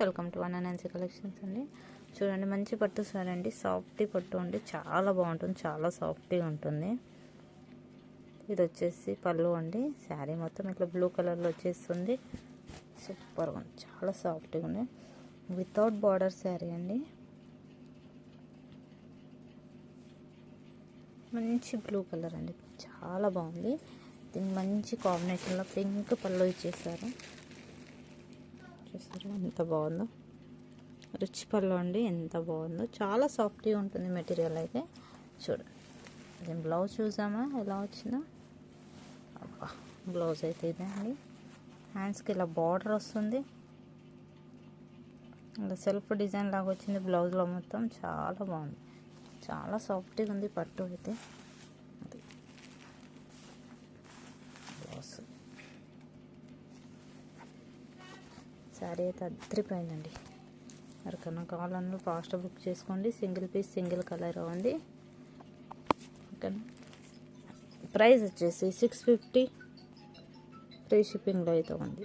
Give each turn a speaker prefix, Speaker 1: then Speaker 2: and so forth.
Speaker 1: Welcome to one NC collections అండి. చూడండి మంచి పట్టు సారీ అండి. సాఫ్టీ పట్టు అండి. చాలా బాగుంటుంది. చాలా సాఫ్టీ ఉంటుంది. ఇది వచ్చేసి పళ్ళు అండి. శారీ మొత్తం ఇట్లా బ్లూ కలర్లో వచ్చేస్తుంది. సూపర్గా ఉంది. చాలా సాఫ్ట్గా ఉంది. వితౌట్ బార్డర్ శారీ అండి. మంచి బ్లూ కలర్ అండి. చాలా బాగుంది. దీన్ని మంచి కాంబినేషన్లో పింక్ పళ్ళు ఇచ్చేసారు. చూసారా ఎంత బాగుందో. రిచ్ పళ్ళు అండి ఎంత బాగుందో. చాలా సాఫ్ట్గా ఉంటుంది మెటీరియల్ అయితే. చూడండి దీని బ్లౌజ్ చూసామా? ఎలా వచ్చిందో. అబ్బా బ్లౌజ్ అయితే ఇదే అండి. హ్యాండ్స్కి ఇలా బార్డర్ వస్తుంది. ఇలా సెల్ఫ్ డిజైన్ లాగా వచ్చింది బ్లౌజ్లో మొత్తం. చాలా బాగుంది. చాలా సాఫ్ట్గా ఉంది పట్టు అయితే అది బ్లౌజ్ శారీ అయితే అద్దరిపోయిందండి. ఎవరికైనా కావాలన్నా ఫాస్ట్ బుక్ చేసుకోండి. సింగిల్ పీస్ సింగిల్ కలర్ ఉంది. ఓకేనా ప్రైస్ వచ్చేసి సిక్స్ ఫిఫ్టీ. ఫ్రీ షిప్పింగ్లో అయితే ఉంది.